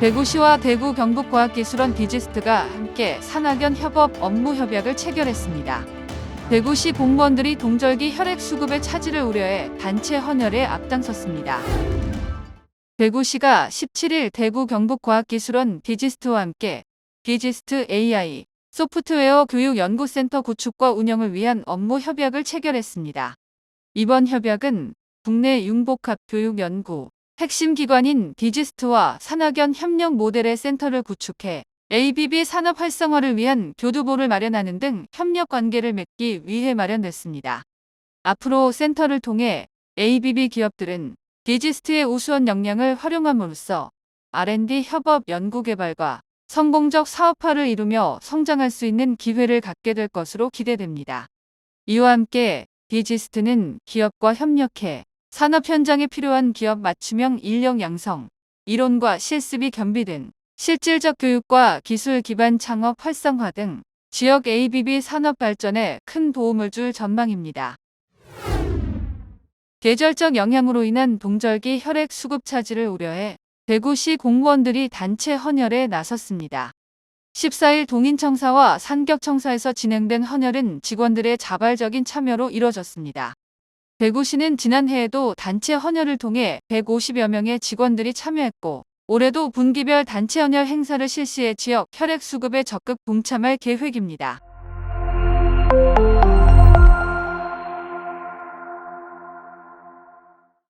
대구시와 대구 경북과학기술원 디지스트가 함께 산학연 협업 업무 협약을 체결했습니다. 대구시 공무원들이 동절기 혈액 수급의 차질을 우려해 단체 헌혈에 앞장섰습니다. 대구시가 17일 대구 경북과학기술원 디지스트와 함께 디지스트 AI 소프트웨어 교육 연구센터 구축과 운영을 위한 업무 협약을 체결했습니다. 이번 협약은 국내 융복합 교육 연구 핵심 기관인 디지스트와 산학연 협력 모델의 센터를 구축해 ABB 산업 활성화를 위한 교두보를 마련하는 등 협력 관계를 맺기 위해 마련됐습니다. 앞으로 센터를 통해 ABB 기업들은 디지스트의 우수한 역량을 활용함으로써 R&D 협업 연구개발과 성공적 사업화를 이루며 성장할 수 있는 기회를 갖게 될 것으로 기대됩니다. 이와 함께 디지스트는 기업과 협력해 산업 현장에 필요한 기업 맞춤형 인력 양성, 이론과 실습이 겸비된 실질적 교육과 기술 기반 창업 활성화 등 지역 ABB 산업 발전에 큰 도움을 줄 전망입니다. 계절적 영향으로 인한 동절기 혈액 수급 차질을 우려해 대구시 공무원들이 단체 헌혈에 나섰습니다. 14일 동인청사와 산격청사에서 진행된 헌혈은 직원들의 자발적인 참여로 이뤄졌습니다. 대구시는 지난해에도 단체 헌혈을 통해 150여 명의 직원들이 참여했고 올해도 분기별 단체 헌혈 행사를 실시해 지역 혈액 수급에 적극 동참할 계획입니다.